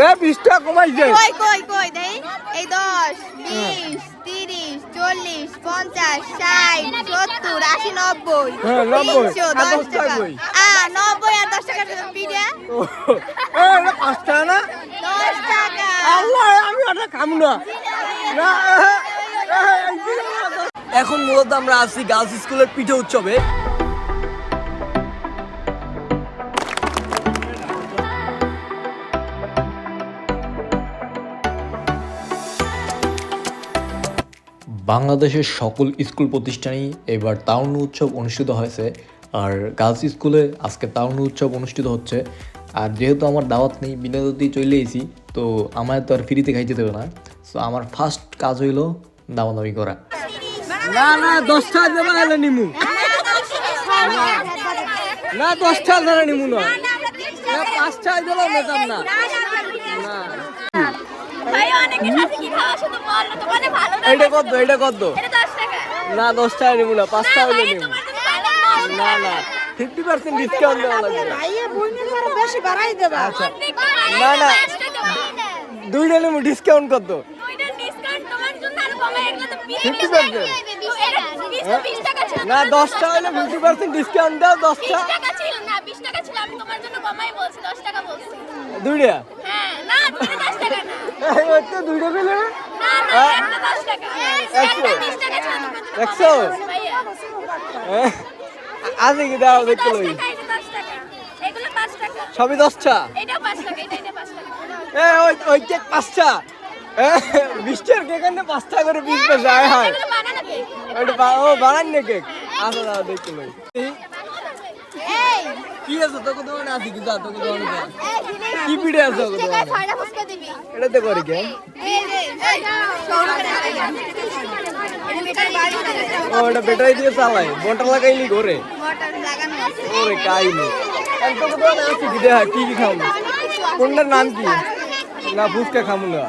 এ বিশ টাকা কমাইছে। কই কই কই দেই। এই হ্যাঁ, টাকা। আ আর টাকা এ টাকা না? টাকা। আল্লাহ আমি খাম না। না। এখন মূলত আমরা আছি গার্লস স্কুলের পিঠে উৎসবে। বাংলাদেশের সকল স্কুল প্রতিষ্ঠানেই এবার তারুণ্য উৎসব অনুষ্ঠিত হয়েছে। আর গার্লস স্কুলে আজকে তারুণ্য উৎসব অনুষ্ঠিত হচ্ছে। আর যেহেতু আমার দাওয়াত নেই বিনা দাওয়াতেই চলে এসেছি, তো আমার তো আর ফ্রিতে খাইতে দেবে না। সো আমার ফার্স্ট কাজ হইল দামাদামি করা। না না, দশ টাকা নিমু। না, দশ ধরে নিমু না না, পাঁচ টাকা দিলেও নিতাম না না এটা কত এটা কত এটা দশ টাকা না দশ টাকা নিমু না পাঁচ টাকা না। না ফিফটি পার্সেন্ট ডিসকাউন্ট দেওয়া লাগবে আচ্ছা। না, না। দেবো। দুইটা নিমু ডিসকাউন্ট কত দুইটা discount তোমার জন্য আর কমে, এগুলো তো বিশ 50% টাকা। এটা বিশ তো বিশ টাকা ছিল, না তোমার দশ জন্য টাকা হলে ফিফটি পার্সেন্ট ডিসকাউন্ট দাও দশটা বিশ টাকা ছিল না, বিশ টাকা ছিল, আমি তোমার জন্য কমাই বলছি, দশ টাকা বলছি। দুইটা হ্যাঁ, না, দুইটা দশ টাকা না। এই হচ্ছে দুইটা পেলে না, না, হ্যাঁ? একটা টাকা। টাকা তোমার জন্য। আছে কি দাও দেখতে লই। এগুলো পাঁচ টাকা। সবই দশটা এটাও পাঁচ টাকা, এটা- এটা পাঁচ টাকা। এ ওই ওই কেক পাঁচটা এ বিশটার কেক পাঁচটা করে পিস পেছে আয় হায় কেক। ওটা বানান না কেক আচ্ছা দাও দেখতে লই এই, কি আছে? তোকে দোকানে আছে কি? যা তোকে দোকানে যা। কি পিঠে আছে তোকে দোকানে ছয়টা ফুচকা দিবি। এটাতে করে কে এই যে, এই, সৌরভ টাকা। এটা বেটার বাড়ি ও এটা ব্যাটারি দিয়ে চালায় মোটর লাগাইলি ঘরে। ওরে কাইনি আর তোকে দোকানে আছে কি? দেখা কি কি খাব? কোনটার নাম কি? না ফুচকা খাব না।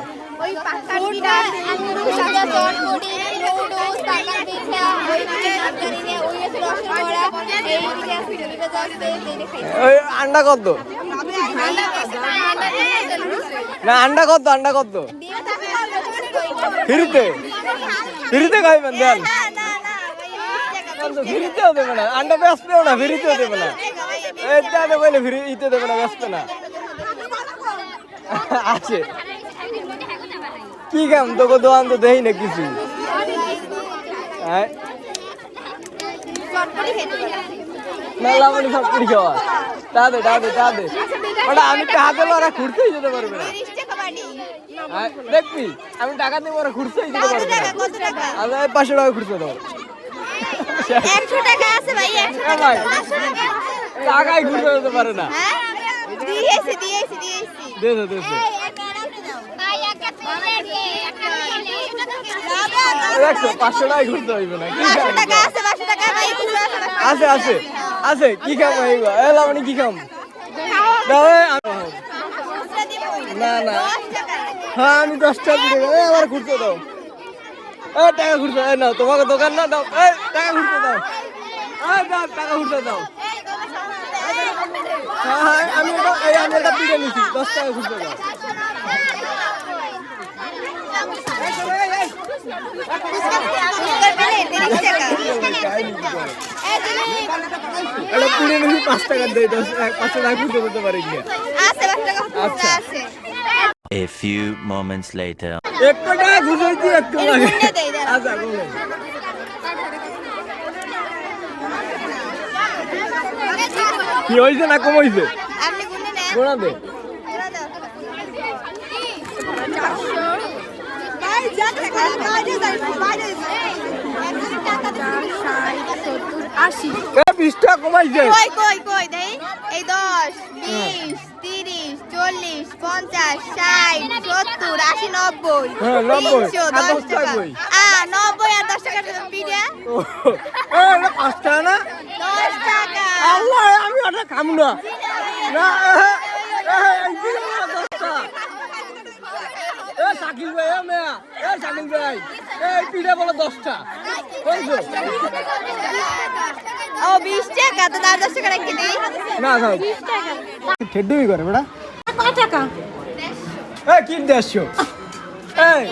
আন্ডা কত। না আন্ডা কত আন্ডা কত ফ্রিতে? ফ্রিতে খাইবেন দেন। না, না, না, ভাই, দেবে না। আন্ডা বেসতেও না ফ্রিতেও দেবে না। এই দাদা বলে ফ্রি ইতে দেবে না বেসতে না। আছে। কি কাম তোকে দোকান তো দেই না কিছু হ্যাঁ চটপটি খেতে পারে। না লাবণী সব করে খাওয়া দাদে দাদে দাদে ওটা আমি টাকা দিলে ওরা খুঁড়তেই যেতে পারবে না। হ্যাঁ, দেখবি আমি টাকা দিয়ে ওরা খুঁড়তেই যেতে পারবে না? আমি পাঁচশো টাকা খুঁড়তে দাও একশো টাকা আছে ভাই, একশো টাকা। পাঁচশো খুঁড়তে যেতে পারে না হ্যাঁ? দিয়েছি, দিয়েছি, দিয়েছি। একটা প্লেট দে, পাঁচশো টাকায় ঘুরতে হইবে না কি আছে, আছে, আছে কি খাম হইব এ লাবণী কি খাম। না না। হ্যাঁ আমি দশটা গেলে আমার ঘুরতে দাও। এ টাকা ঘুরতে এ নাও তোমাকে দোকান না দাও। এ টাকা ঘুরতে দাও। টাকা ঘুরতে দাও। হ্যাঁ হ্যাঁ আমি এটা এই আমি এটা নিছি দশ টাকা ঘুরতে দাও ফুচকার প্লেট, তিরিশ টাকা। এই, দিলি। এটা পাঁচ টাকা দেয় দশ পাঁচশো টাকা ঘুরতে দিতে পারি আচ্ছা। A few moments later. একটু টাকা একটু লাগে দেই, দাঁড়াও। আচ্ছা বলেন কি হয়েছে না কম হয়েছে আপনি গুনে নেন। গোড়া দে গুনে দাও। চারশো। ভাই, যা টাকা, বাইরে যাই, বাইরে যাই। একশো টাকা দিচ্ছি। আশি এ বিশ টাকা কমাইছে কই কই কই দেই। এই দশ বিশ তিরিশ চল্লিশ পঞ্চাশ ষাট সত্তর আশি নব্বই। হ্যাঁ, তিনশো দশ টাকা টাকা। আ নব্বই আর দশ টাকা পিঠা। ও, এ, এটা পাঁচ টাকা না? দশ টাকা। আল্লাহ আমি ওটা খাম না। ভাই মেয়া। এ শাকিল ভাই। এই পিঠা বলে দশটা। ও বিশ টাকা তো তার দশ টাকা রেখে দিই। না থাক। ঠেডুই করে বেটা। কয় টাকা এই কি দেড়শো? এই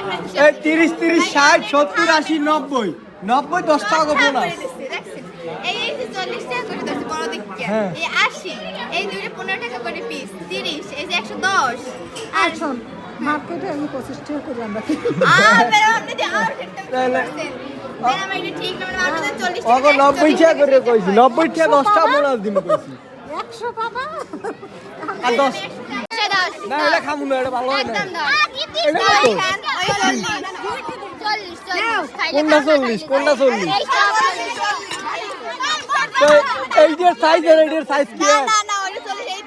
এই তিরিশ তিরিশ ষাট সত্তর আশি নব্বই। নব্বই দশ টাকা বোনাস দেখছেন? এই এই যে চল্লিশ টাকা করে দিচ্ছে বড় দিকে হ্যাঁ। এই আশি এই দুইটা পনেরো টাকা করে পিস তিরিশ এই যে একশো দশ। আর শোন মার্কেটে আমি পঁচিশ টাকা করে আমরা কিনি। আর বেরো আপনি যে আর একটা না, না। করছেন। ম্যাডাম, এটা ঠিক না, ম্যাডাম, আপনি তো 40 অগো নব্বই টাকা করে কইছি নব্বই টাকা দশ টাকা বোনাস কইছি। একশো পাবা আর দশ না এটা খামু না এটা ভালো না। কোনটা চল্লিশ? কোনটা চল্লিশ? সাইজ আর এইটার সাইজ কি না, এক? না, না, ওইটা চল্লিশ, এই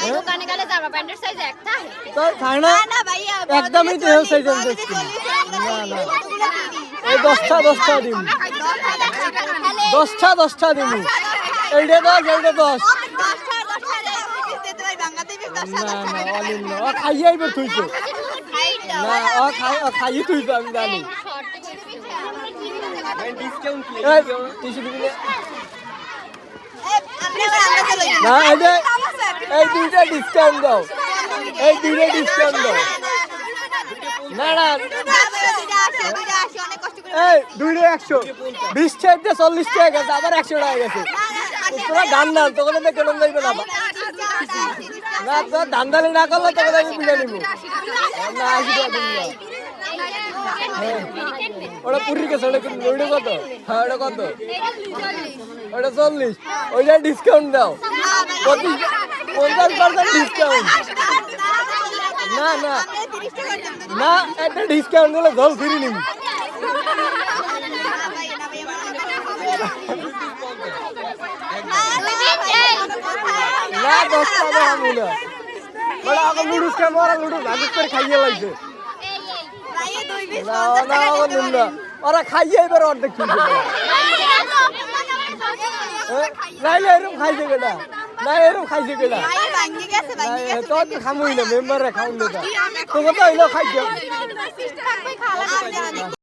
তিরিশ। তাই দোকানে গেলে জামা প্যান্টের সাইজ একটা তো খায় না না, না, ভাইয়া, একদমই তো চল্লিশ, size দেখছি। না, না। এই দশটা দশটা দিন দশটা দশটা দিন এইটা দশ এইটা দশ না না অলিন না ও খাইয়ে আইবে তুইছো এইটা, না ও খাই ও খাইয়ে তুইছো আমি জানি এই টিস্যু দিবি না? না এই যে এই দুইটা ডিসকাউন্ট দাও। এই দুইটা ডিসকাউন্ট দাও। না না আসে, আসে, এই দুইটা একশো। বিশ টাকা চল্লিশ টাকা গেছে আবার একশো টাকা গেছে। তোরা ধান দান তোকে তো কেন যাইবে না। না না করলে তোকে আমি বুঝে নিব। না টাকা না ওটা পুরি ওটা কত? হ্যাঁ চল্লিশ। ডিসকাউন্ট দাও। পঞ্চাশ পার্সেন্ট ডিসকাউন্ট না না না একটা ডিসকাউন্ট দিলে জল ফিরি নিবি না দশ টাকা আমি না ওরা এখন লুডুস খাই ওরা লুডুস ভাগুস করে খাইয়ে লাগছে না না নুন না ওরা খাইয়ে এবার অর্ধেক কিনছে নাইলে এরকম খাইছে না এরকম খাইছে কেনা? তোর তো খামুই না মেম্বারে খাউন না। তোকে তো হইল খাইছে